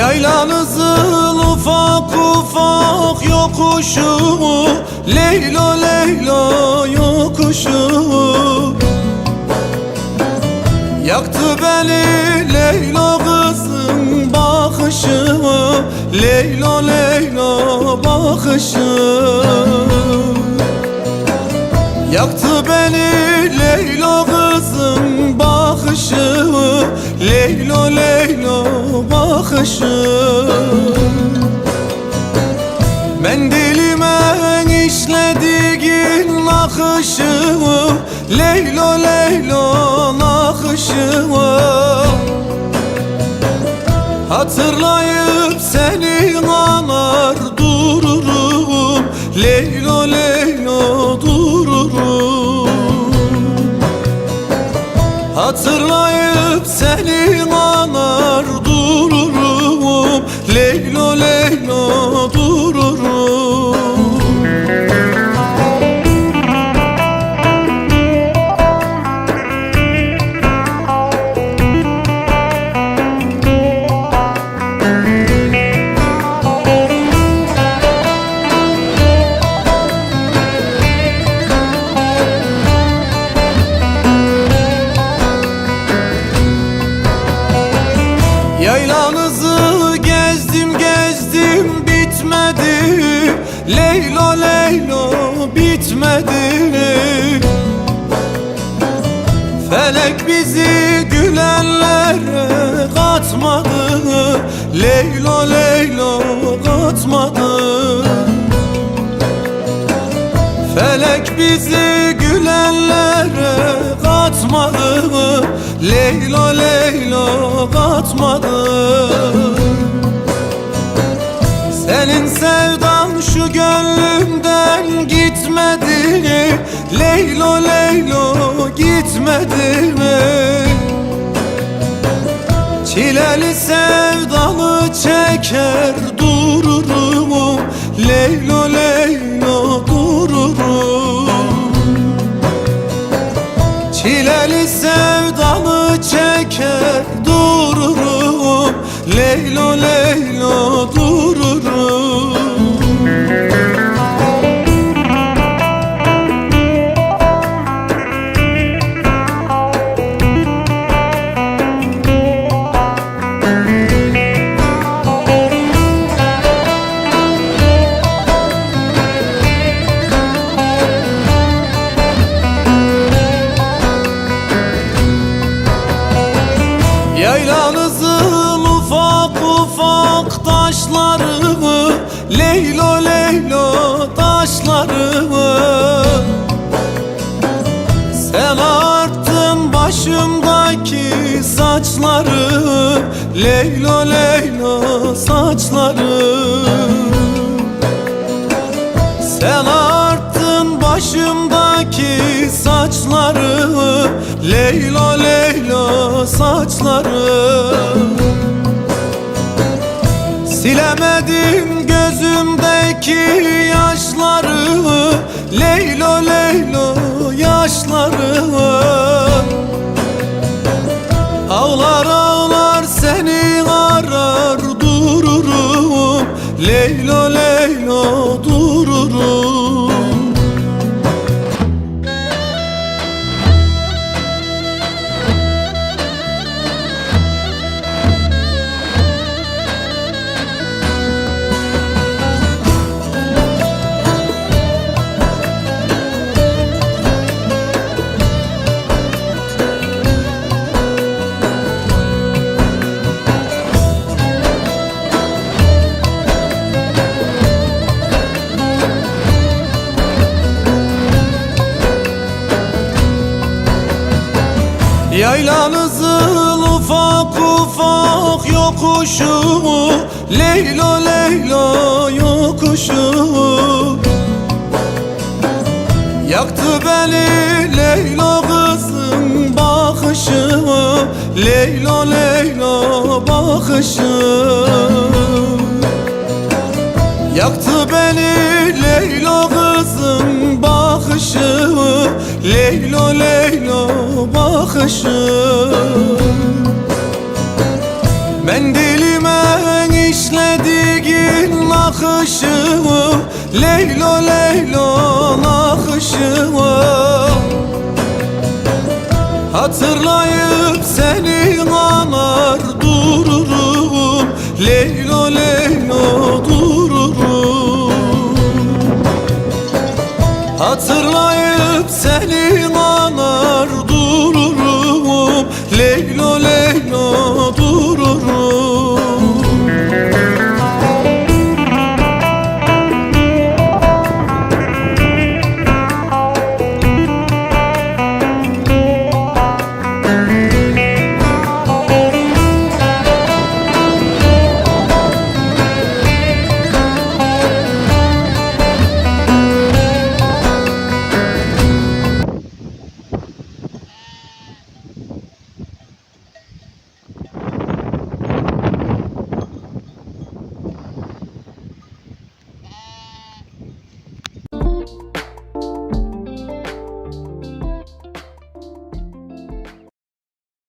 Yaylanızın ufak ufak yokuşu Leylo Leylo yokuşu. Yaktı beni Leylo kızın bakışı Leylo Leylo bakışı. Yaktı beni Leylo kızın bakışı Leylo Leylo bakışı Mendilime işlediğin nakışı Leylo Leylo nakışı Hatırlayıp seni anar dururum. Leylo Leylo dururum. Hatırlayıp seni anar Leylo Leylo bitmedi. Felek bizi gülenlere katmadı. Leylo Leylo katmadı. Felek bizi gülenlere katmadı. Leylo Leylo katmadı gönlümden gitmedi Leylo Leylo gitmedi Çileli sevdalı çeker dururum. Leylo Leylo dururum. Çileli sevdalı çeker dururum. Leylo Leylo dururum Leylo Leylo taşları Sen arttın başımdaki saçları. Leylo Leylo saçları. Sen arttın başımdaki saçları. Leylo Leylo saçları gözümdeki yaşları Leylo Leylo yaşları. Ağlar ağlar seni arar dururum. Leylo Leylo yokuşu Leylo Leylo yokuşu Yaktı beni Leylo kızın bakışı Leylo Leylo bakışı Yaktı beni Leylo kızın bakışı Leylo Leylo bakışı ben dilime işlediğin nakışımı Leylo leylo nakışımı Hatırlayıp seni anar dururum Leylo leylo dururum. Hatırlayıp seni anar dururum Leylo leylo